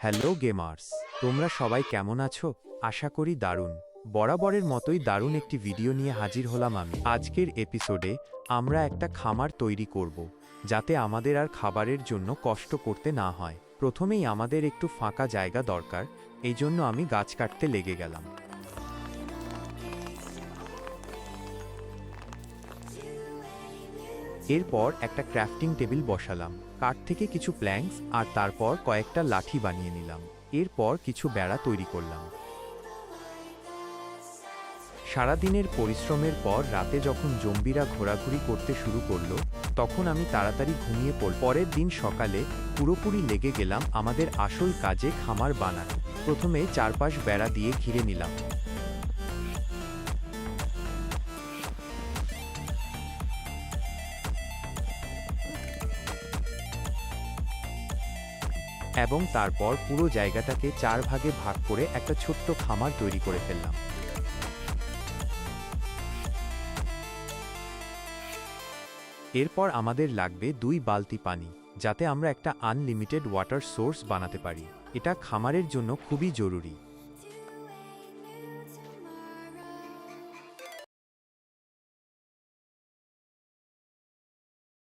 Hello gamers, তোমরা সবাই কেমন আছো? আশা করি দারুণ। বরাবরের মতোই দারুণ একটি ভিডিও নিয়ে হাজির হলাম আমি। আজকের এপিসোডে আমরা একটা খামার তৈরি করব, যাতে আমাদের আর খাবারের জন্য কষ্ট করতে না হয়। প্রথমেই আমাদের একটু ফাঁকা জায়গা দরকার এই জন্য আমি গাছ কাটতে লেগে গেলাম। এরপর একটা ক্রাফটিং টেবিল বসালাম, কাঠ থেকে কিছু প্ল্যাঙ্কস আর তারপর কয়েকটা লাঠি বানিয়ে নিলাম, এরপর কিছু বেড়া তৈরি করলাম। সারাদিনের পরিশ্রমের পর রাতে যখন জম্বিরা ঘোরাঘুরি করতে শুরু করল, তখন আমি তাড়াতাড়ি ঘুমিয়ে পড়, পরের দিন সকালে পুরোপুরি লেগে গেলাম আমাদের আসল কাজে খামার বানানো প্রথমে চারপাশ বেড়া দিয়ে ঘিরে নিলাম। এবং তারপর পুরো জায়গাটাকে চার ভাগে ভাগ করে একটা ছোট্ট খামার তৈরি করে ফেললাম। এরপর আমাদের লাগবে দুই বালতি পানি, যাতে আমরা একটা আনলিমিটেড ওয়াটার সোর্স বানাতে পারি। এটা খামারের জন্য খুবই জরুরি।